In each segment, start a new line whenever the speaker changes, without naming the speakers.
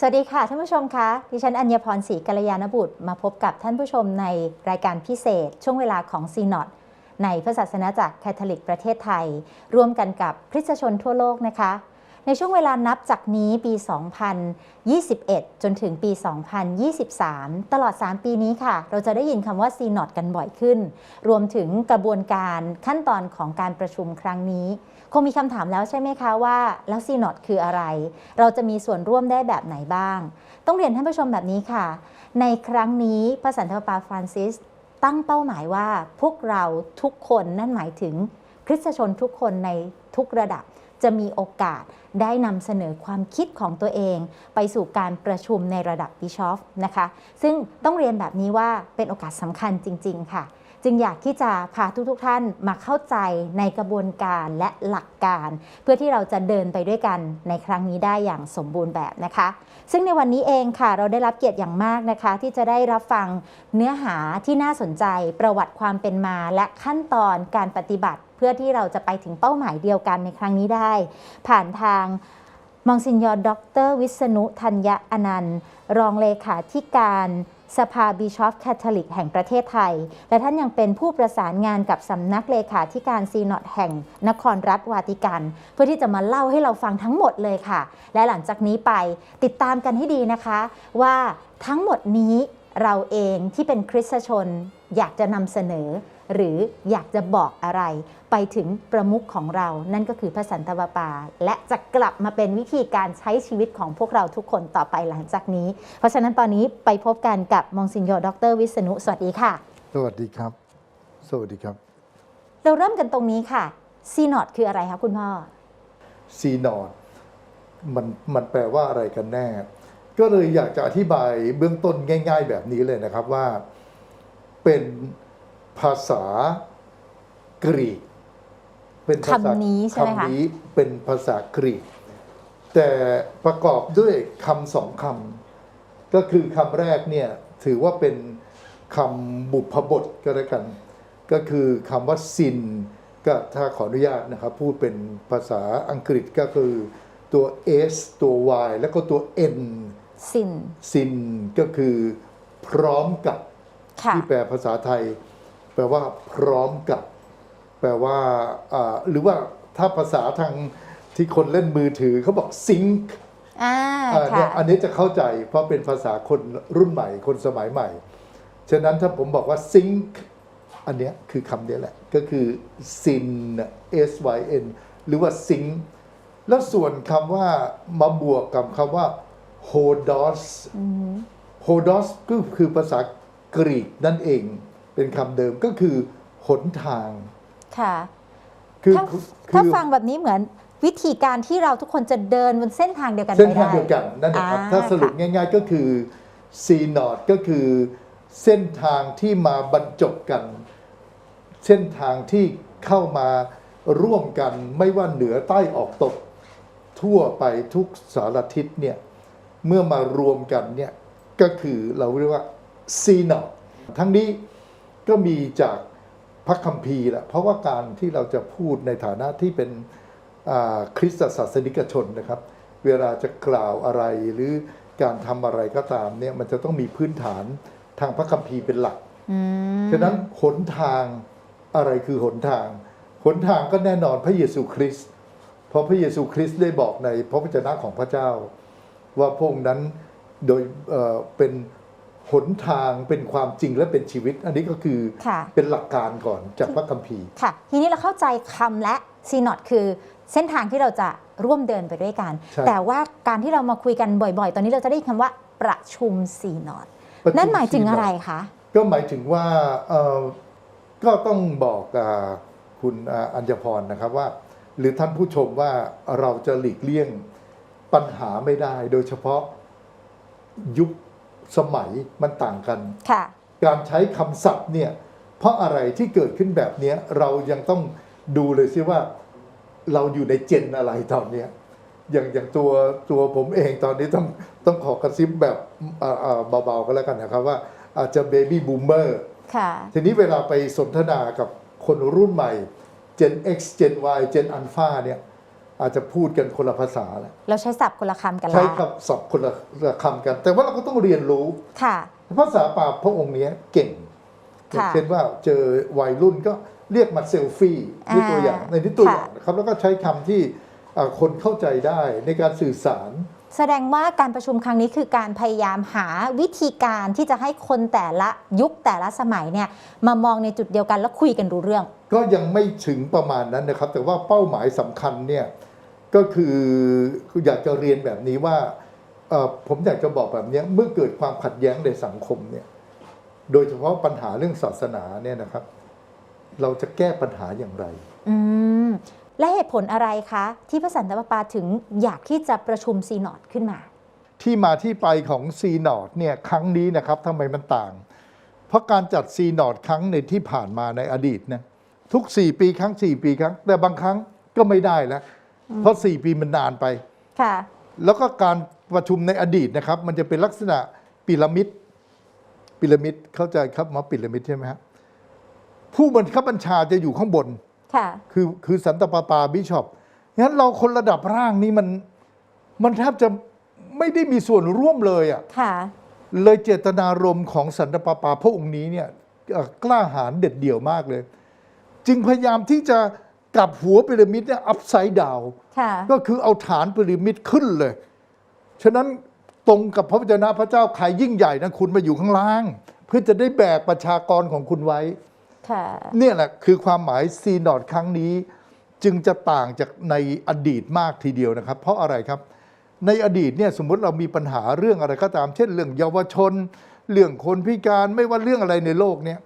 สวัสดีค่ะท่านผู้ชมคะดิฉันอัญญพรศรีกัลยาณบุตรมาพบกับท่านผู้ชมในรายการพิเศษ ช่วงเวลาของซีนอตในพระศาสนาจักรแคทอลิกประเทศไทย ร่วมกันกับคริสตชนทั่วโลกนะคะ ในช่วงเวลานับจากนี้ปี 2021 จนถึงปี 2023 ตลอด 3 ปีนี้ค่ะ เราจะได้ยินคำว่าซีนอตกันบ่อยขึ้น รวมถึงกระบวนการขั้นตอนของการประชุมครั้งนี้ คงมีคำถามแล้วใช่ไหมคะว่า แล้วซีนอตคืออะไร เราจะมีส่วนร่วมได้แบบไหนบ้าง ต้องเรียนท่านผู้ชมแบบนี้ค่ะ ในครั้งนี้พระสันตะปาฟรานซิสตั้งเป้าหมายว่าพวกเราทุกคนนั่นหมายถึงคริสตชนทุกคนในทุกระดับ จะมีโอกาสได้นำเสนอความคิดของตัวเอง ไปสู่การประชุมในระดับบิชอฟนะคะ ซึ่งต้องเรียนแบบนี้ว่าเป็นโอกาสสำคัญจริง ๆ ค่ะ จึงอยากที่จะพาทุกๆทท่านมาเข้าใจในกระบวนการและหลักการ เพื่อที่เราจะเดินไปด้วยกันในครั้งนี้ได้อย่างสมบูรณ์แบบนะคะ ซึ่งในวันนี้เองค่ะ เราได้รับเกียรติอย่างมากนะคะ ที่จะได้รับฟังเนื้อหาที่น่าสนใจ ประวัติความเป็นมาและขั้นตอนการปฏิบัติ เพื่อที่เราจะไปถึงเป้าหมายเดียวกันในครั้งนี้ได้ ผ่านทางมองซินยอร์ดรวิษณุธัญญาอนันต์ รองเลขาธิการสภาบิชอฟแคทอลิกแห่งประเทศไทย และท่านยังเป็นผู้ประสานงานกับสำนักเลขาธิการซีนอตแห่งนครรัฐวาติกัน เพื่อที่จะมาเล่าให้เราฟังทั้งหมดเลยค่ะ และหลังจากนี้ไปติดตามกันให้ดีนะคะ ว่าทั้งหมดนี้เราเองที่เป็นคริสตชนอยากจะนำเสนอ หรืออยากจะบอกอะไร ไปถึงประมุขของเรา นั่นก็คือพระสันตะวาปา และจะกลับมาเป็นวิธีการใช้ชีวิตของพวกเราทุกคนต่อไปหลังจากนี้ เพราะฉะนั้นตอนนี้ไปพบกันกับมองซินโยดรวิษณุ สวัสดีค่ะ
สวัสดีครับ สวัสดีครับ
เราเริ่มกันตรงนี้ค่ะซีนอตคืออะไรคะคุณพ่อ
ซีนอดมันมันแปลว่าอะไรกันแน่ ก็เลยอยากจะอธิบายเบื้องต้นง่าย ๆ แบบนี้เลยนะครับว่าเป็น ภาษากรีก เป็นภาษา
คำนี้ใช่ไหมคะ
คำนี้เป็นภาษากรีก แต่ประกอบด้วยคำสองคำก็คือคำแรกเนี่ยถือว่าเป็นคำบุพบทก็แล้วกัน ก็คือคำว่าซิน ก็ถ้าขออนุญาตนะครับ พูดเป็นภาษาอังกฤษก็คือตัว S ตัว Y แล้วก็ตัว N
ซิน
ซินก็คือพร้อมกับ
ค่ะ
ที่แปลภาษาไทย แปลว่าพร้อมกับ แปลว่าอ่าหรือว่าถ้าภาษาทางที่คนเล่นมือถือเขาบอกซิงค์
อ่า
อ่าเนี่
ค่ะ
ยอันนี้จะเข้าใจเพราะเป็นภาษาคนรุ่นใหม่ คนสมัยใหม่ ฉะนั้นถ้าผมบอกว่าซิงค์อันเนี้ยคือคำนี้แหละ ก็คือ sin s y n หรือว่าซิงค์แล้วส่วนคำว่ามาบวกกับคำว่า hodos
อืม
hodos ก็คือภาษากรีกนั่นเอง เป็นคำเดิมก็คือหนทาง
ค่ะ
คือ
ถ้า
คือ
ถ้าฟังแบบนี้เหมือนวิธีการที่เราทุกคนจะเดินบนเส้นทางเดียวกัน
เส้น
ไป
ทาง
ได้
เดียวกันนั่นเองครับ
อ่า
ถ้าสรุปง่าย ๆก็คือ C n o t ก็คือเส้นทางที่มาบรรจบกัน เส้นทางที่เข้ามาร่วมกันไม่ว่าเหนือใต้ออกตก ทั่วไปทุกสารทิศเนี่ยเมื่อมารวมกันเนี่ยก็คือเราเรียกว่า C n o t ทั้งนี้ ก็มีจากพระคัมภีร์แหละเพราะว่าการที่เราจะพูดในฐานะที่เป็นอ่าคริสตศาสนิกชนนะครับ เวลาจะกล่าวอะไรหรือการทำอะไรก็ตามเนี่ยมันจะต้องมีพื้นฐานทางพระคัมภีร์เป็นหลัก
อืม
ฉะนั้นหนทางอะไรคือหนทาง หนทางก็แน่นอนพระเยซูคริสต์เพราะพระเยซูคริสต์ได้บอกในพระวจนะของพระเจ้า ว่าพระองค์นั้นโดยเอ่อเป็น หนทางเป็นความจริงและเป็นชีวิต อันนี้ก็คือ
ค่ะ
เป็นหลักการก่อนจากพระคัมภีร์
ค่ะ ทีนี้เราเข้าใจคำและซีนอตคือเส้นทางที่เราจะร่วมเดินไปด้วยกัน
ใช่
แต่ว่าการที่เรามาคุยกันบ่อยๆ ตอนนี้เราจะได้ยินคำว่าประชุมซีนอต
ประชุ
นั่นหมายถึงอะไร
ซีโนด
คะ
ก็หมายถึงว่าเอ่อก็ต้องบอกอาคุณอาอัญญพรนะครับว่า หรือท่านผู้ชมว่าเราจะหลีกเลี่ยงปัญหาไม่ได้ โดยเฉพาะยุค สมัยมันต่างกัน
ค่ะ
การใช้คำศัพท์เนี่ยเพราะอะไรที่เกิดขึ้นแบบเนี้ยเรายังต้องดูเลยซิว่าเราอยู่ในเจนอะไรตอนเนี้ยอย่างอย่างตัวตัวผมเองตอนนี้ต้องต้องขอกระซิบแบบอ่าอ่าเบาๆก็แล้วกันนะครับว่าอาจจะเบบี้บูมเมอร์
ค่ะ
ทีนี้เวลาไปสนทนากับคนรุ่นใหม่ Gen X Gen Y Gen Alpha เนี่ย อาจจะพูดกันคนละภาษาแหละ
เราใช้ศัพท์คนละคำกัน
ใช้
ละ
คำศัพท์คนละคำกัน แต่ว่าเราก็ต้องเรียนรู้
ค่ะ
ภาษาป่าพระองค์เนี้ยเก่งอย่าง
ค่ะ
เช่นว่าเจอวัยรุ่นก็เรียกมาเซลฟี่นี่
อ่า
ตัวอย่างในที่ตัว
ค่ะ
อย่างนะครับแล้วก็ใช้คำที่อ่าคนเข้าใจได้ในการสื่อสาร
แสดงว่าการประชุมครั้งนี้คือการพยายามหาวิธีการที่จะให้คนแต่ละยุคแต่ละสมัยเนี่ยมามองในจุดเดียวกันแล้วคุยกันรู้เรื่อง
ก็ยังไม่ถึงประมาณนั้นนะครับ แต่ว่าเป้าหมายสำคัญเนี่ยก็คือคืออยากจะเรียนแบบนี้ว่าเอ่อผมอยากจะบอกแบบเนี้ยเมื่อเกิดความขัดแย้งในสังคมเนี่ยโดยเฉพาะปัญหาเรื่องศาสนาเนี่ยนะครับ เราจะแก้ปัญหาอย่างไร
อืม และเหตุผลอะไรคะ ที่พระสันตะปาปาถึงอยากที่จะประชุมซีนอดขึ้นมา
ที่มาที่ไปของซีนอดเนี่ยครั้งนี้นะครับทำไมมันต่าง เพราะการจัดซีนอดครั้งในที่ผ่านมาในอดีตนะทุก 4 ปีครั้ง 4 ปีครั้ง แต่บางครั้งก็ไม่ได้แล้ว เพราะ 4 ปีมันนานไป
ค่ะ
แล้วก็การประชุมในอดีตนะครับ มันจะเป็นลักษณะพีระมิดพีระมิดเข้าใจครับหมาพีระมิดใช่ไหมครับผู้บังคับบัญชาจะอยู่ข้างบน
ค่ะ
คือคือสันตะปาปาบิชอปงั้นเราคนระดับร่างนี้มันมันแทบจะไม่ได้มีส่วนร่วมเลยอะ่ะ
ค่ะ
เลยเจตนารมณ์ของสันตะปาปาพระองค์นี้เนี่ยเอ่อกล้าหาญเด็ดเดี่ยวมากเลย จึงพยายามที่จะกลับหัวพีระมิดเนี่ยอัพไซด์ดาว
ค่ะ
ก็คือเอาฐานพีระมิดขึ้นเลย ฉะนั้นตรงกับพระวจนะพระเจ้าใครยิ่งใหญ่นะคุณมาอยู่ข้างล่าง เพื่อจะได้แบกประชากรของคุณไว้
ค่ะ
เนี่ยแหละคือความหมายซีนอดครั้งนี้ จึงจะต่างจากในอดีตมากทีเดียวนะครับ เพราะอะไรครับ ในอดีตเนี่ยสมมติเรามีปัญหาเรื่องอะไรก็ตาม เช่น เรื่องเยาวชน เรื่องคนพิการไม่ว่าเรื่องอะไรในโลกเนี่ย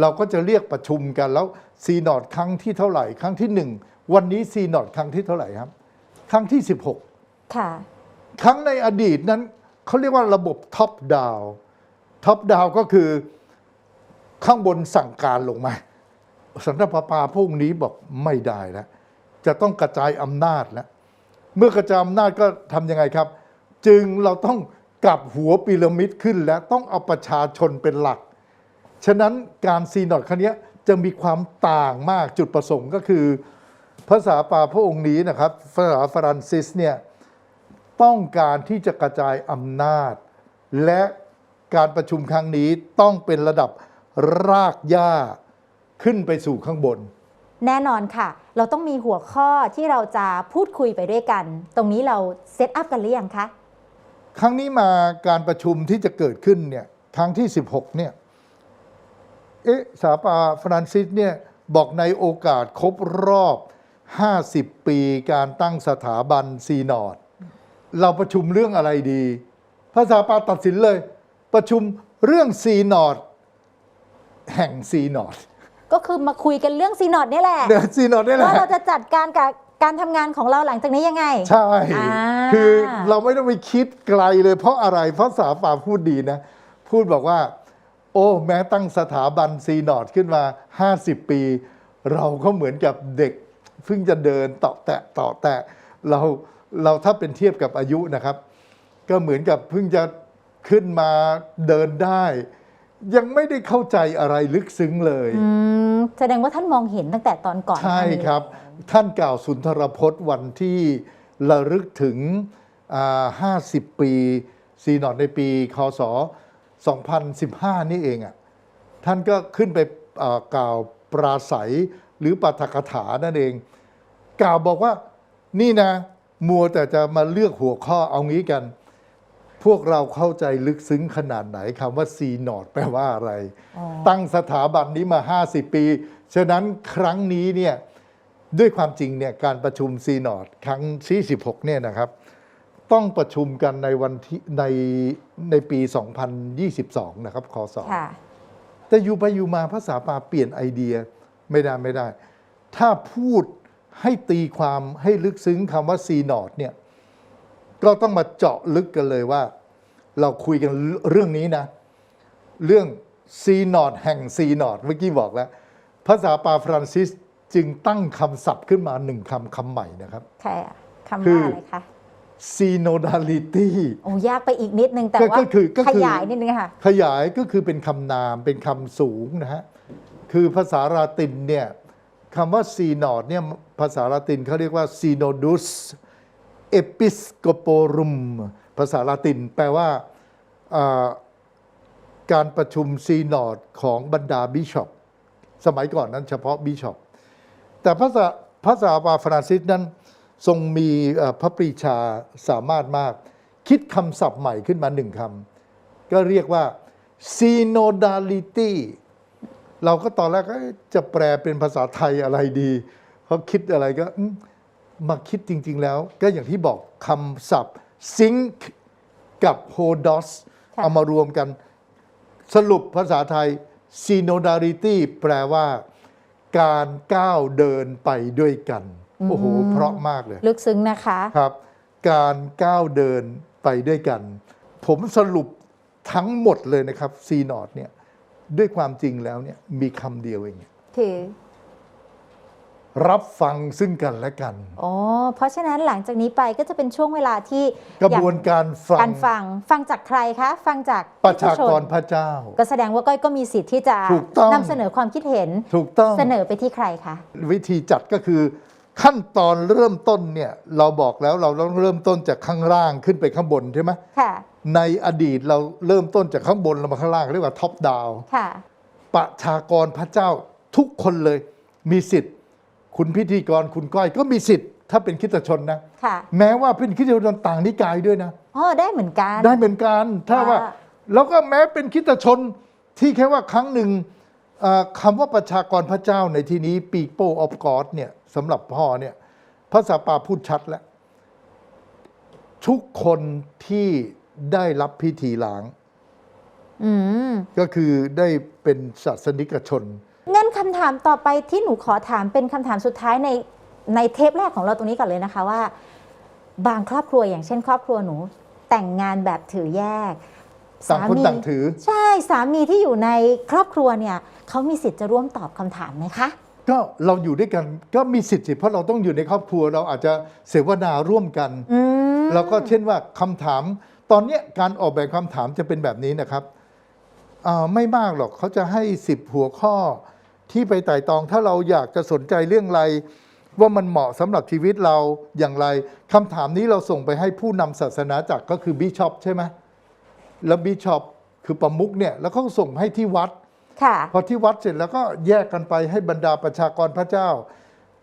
เราก็จะเรียกประชุมกันแล้วซีนอดครั้งที่เท่าไหร่ ครั้งที่หนึ่งวันนี้ซีนอดครั้งที่เท่าไหร่ครับ ครั้งที่ 16
ค่ะ
ครั้งในอดีตนั้นเขาเรียกว่าระบบท็อปดาวท็อปดาวก็คือ ข้างบนสั่งการลงมาสันตปาปาพวกนี้บอกไม่ได้แล้วจะต้องกระจายอำนาจแล้วเมื่อกระจายอำนาจก็ทำยังไงครับ จึงเราต้องกลับหัวพีระมิดขึ้นแล้วต้องเอาประชาชนเป็นหลัก ฉะนั้นการซีนอดครั้งนี้จะมีความต่างมากจุดประสงค์ก็คือภาษาปาพระองค์นี้นะครับภาษาฟรานซิสเนี่ยต้องการที่จะกระจายอำนาจ และการประชุมครั้งนี้ต้องเป็นระดับ รากหญ้าขึ้นไปสู่ข้างบน
แน่นอนค่ะ เราต้องมีหัวข้อที่เราจะพูดคุยไปด้วยกัน ตรงนี้เราเซตอัพกันหรือยังคะ
ครั้งนี้มาการประชุมที่จะเกิดขึ้นเนี่ยครั้งที่ 16เนี่ยเอ๊ะสาปาฟรานซิสเนี่ยบอกในโอกาสครบรอบ 50 ปีการตั้งสถาบันซีนอดเราประชุมเรื่องอะไรดี ภาษาปาตัดสินเลย ประชุมเรื่องซีนอด แห่งซีนอด
ก็คือมาคุยกันเรื่องซีนอดนี่แหละ
เดี๋ยวซีนอดได้แหละ
ว่าเราจะจัดการกับการทำงานของเราหลังจากนี้ยังไง
ใช่
อ่า
คือเราไม่ต้องไปคิดไกลเลยเพราะอะไรเพราะสาป่าพูดดีนะ พูดบอกว่า โอ้แม้ตั้งสถาบันซีนอดขึ้นมา 50 ปี เราก็เหมือนกับเด็ก เพิ่งจะเดินเต่อแตะต่อแตะเราเราถ้าเป็นเทียบกับอายุนะครับ ก็เหมือนกับเพิ่งจะขึ้นมาเดินได้ ยังไม่ได้เข้าใจอะไรลึกซึ้งเลย
อืมแสดงว่าท่านมองเห็นตั้งแต่ตอนก่อนห
ใช่
น้านี้
ครับ ท่านกล่าวสุนทรพจน์วันที่ระลึกถึงอ่า50 ปีซีนอดในปีคศ 2015 นี่เองอะ่ะท่านก็ขึ้นไปอ่ากล่าวปราศัยหรือปาฐกถานั่นเอง กล่าวบอกว่านี่นะ มัวแต่จะมาเลือกหัวข้อเอางี้กัน พวกเราเข้าใจลึกซึ้งขนาดไหนคำว่าซีนอดแปลว่าอะไร
อ๋อ
ตั้งสถาบันนี้มา 50 ปี ฉะนั้นครั้งนี้เนี่ยด้วยความจริงเนี่ยการประชุมซีนอดครั้งที่16เนี่ยนะครับ ต้องประชุมกันในวันที่ในในปี 2022 นะครับคศ
ค่ะ
แต่อยู่ไปอยู่มาภาษาปาเปลี่ยนไอเดียไม่ได้ไม่ได้ ถ้าพูดให้ตีความให้ลึกซึ้งคำว่าซีนอดเนี่ย ก็ต้องมาเจาะลึกกันเลยว่า เราคุยกันเรื่องนี้นะ เรื่องซีนอดแห่งซีนอดเมื่อกี้บอกแล้ว ภาษาปาฟรานซิสจึงตั้งคำศัพท์ขึ้นมาหนึ่งคำคำใหม่นะครับ
ใช่อะคำ
คื
ว่า
ออ
อะไรคะ
synodality
โอ้ยากไปอีกนิดนึง แต่
ก็
ว่า
ก็คือก็
ข
คือ
ยายนิดนึงค่ะ
ขยายก็คือเป็นคำนามเป็นคำสูงนะฮะ คือภาษาลาตินเนี่ยคำว่าซีนอดเนี่ยภาษาละตินเขาเรียกว่า synodus episcoporum ภาษาละติน แปลว่าการประชุมซีนอดของบรรดาบิชอปสมัยก่อนนั้นเฉพาะบิชอปแต่พระสาพระสาบาฟรานซิสนั้นทรงมีพระปรีชาสามารถมาก คิดคำศัพท์ใหม่ขึ้นมาหนึ่งคำก็เรียกว่า synodality เราก็ตอนแรกก็เอ๊ะจะแปลเป็นภาษาไทยอะไรดีเขาคิดอะไรก็ มมาคิดจริง ๆ แล้ว ก็อย่างที่บอกคำศัพท์ sync กับ hodos
ค่ะ
เอามารวมกัน สรุปภาษาไทย synodality แปลว่า การก้าวเดินไปด้วยกัน โอ้โห เพราะมากเลย
ลึกซึ้งนะคะ
ครับ การก้าวเดินไปด้วยกัน ผมสรุปทั้งหมดเลยนะครับซีนอดเนี่ยด้วยความจริงแล้วเนี่ยมีคำเดียวเอง
คือ
รับฟังซึ่งกันและกัน
อ๋อ เพราะฉะนั้นหลังจากนี้ไปก็จะเป็นช่วงเวลาที่
กระบวนการฟั
การฟัง ฟังจากใครคะ ฟังจาก
ประชากร
ชน
พระเจ้า
ก็แสดงว่าก้อยก็มีสิทธิ์ที่จะ
ถูกต้อง
นำเสนอความคิดเห็น
ถูกต้อง
เสนอไปที่ใครคะ
วิธีจัดก็คือขั้นตอนเริ่มต้นเนี่ยเราบอกแล้วเราต้องเริ่มต้นจากข้างล่างขึ้นไปข้างบนใช่ไหม
ค่ะ
ในอดีตเราเริ่มต้นจากข้างบนลงมาข้างล่างเรียกว่าท็อปดาว
ค่ะ
ประชากรพระเจ้าทุกคนเลยมีสิทธิ์ คุณพิธีกรคุณก้อยก็มีสิทธิ์ถ้าเป็นคริสตชนนะ
ค่ะ
แม้ว่าเป็นคริสตชนต่างนิกายด้วยนะ
อ๋อได้เหมือนกัน
ได้เหมือนกันถ้าว่า
อ่า
แล้วก็แม้เป็นคริสตชนที่แค่ว่าครั้งหนึ่งเอ่อคำว่าประชากรพระเจ้าในที่นี้ people of God เนี่ยสำหรับพ่อเนี่ยพระสาปาพูดชัดแล้ว ทุกคนที่ได้รับพิธีล้าง
อืม
ก็คือได้เป็นศาสนิกชน
งั้นคำถามต่อไปที่หนูขอถามเป็นคำถามสุดท้ายในในเทปแรกของเราตรงนี้ก่อนเลยนะคะว่า บางครอบครัวอย่างเช่น ครอบครัวหนูแต่งงานแบบถือแยก
ต่างคนต่างถือ
ใช่สามีที่อยู่ในครอบครัวเนี่ยเขามีสิทธิ์จะร่วมตอบคำถามไหมคะ
ก็เราอยู่ด้วยกันก็มีสิทธิ์สิเพราะเราต้องอยู่ในครอบครัวเราอาจจะเสวนาร่วมกัน
อืม
แล้วก็เช่นว่าคำถาม ตอนเนี้ยการออกแบบคำถามจะเป็นแบบนี้นะครับอ่า ไม่มากหรอกเขาจะให้สิบหัวข้อที่ไปไต่ตองถ้าเราอยากจะสนใจเรื่องอะไร ว่ามันเหมาะสำหรับชีวิตเราอย่างไรคำถามนี้เราส่งไปให้ผู้นำศาสนาจักรก็คือบิชอปใช่ไหมแล้วบิชอปคือประมุขเนี่ยแล้วเขาก็ส่งให้ที่วัด
ค่ะ
พอที่วัดเสร็จแล้วก็แยกกันไปให้บรรดาประชากรพระเจ้า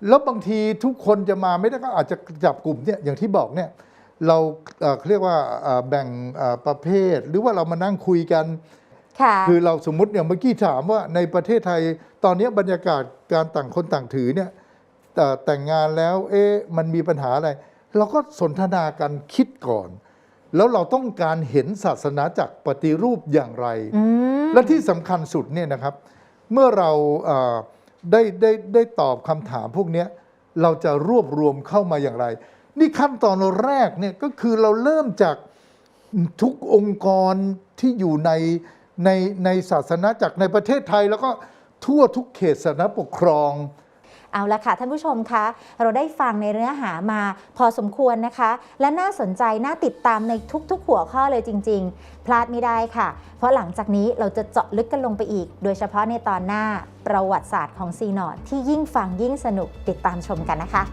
แล้วบางทีทุกคนจะมาไม่ได้ก็อาจจะจับกลุ่มเนี่ยอย่างที่บอกเนี่ยเราเอ่อเรียกว่าเอ่อแบ่งเอ่อประเภท หรือว่าเรามานั่งคุยกัน
ค่ะ
คือเราสมมติอย่างเมื่อกี้ถามว่าในประเทศไทยตอนนี้บรรยากาศการต่างคนต่างถือเนี่ยแต่แต่งงานแล้วเอ๊ะมันมีปัญหาอะไร เราก็สนทนากันคิดก่อน แล้วเราต้องการเห็นศาสนาจากรปฏิรูปอย่างไร
อืม
และที่สำคัญสุดเนี่ยนะครับ เมื่อเราเอ่อได้ได้ได้ตอบคำถามพวกเนี้ยเราจะรวบรวมเข้ามาอย่างไร นี่ขั้นตอนแรกเนี่ยก็คือเราเริ่มจากทุกองค์กรที่อยู่ใน ในในศาสนาจากรในประเทศไทย แล้วก็ทั่วทุกเขตศาสนาปกครอง
เอาละค่ะท่านผู้ชมคะ เราได้ฟังในเนื้อหามาพอสมควรนะคะ และน่าสนใจน่าติดตามในทุกๆ หัวข้อเลยจริง ๆ พลาดไม่ได้ค่ะ เพราะหลังจากนี้เราจะเจาะลึกกันลงไปอีก โดยเฉพาะในตอนหน้าประวัติศาสตร์ของซีนอดที่ยิ่งฟังยิ่งสนุกติดตามชมกันนะคะ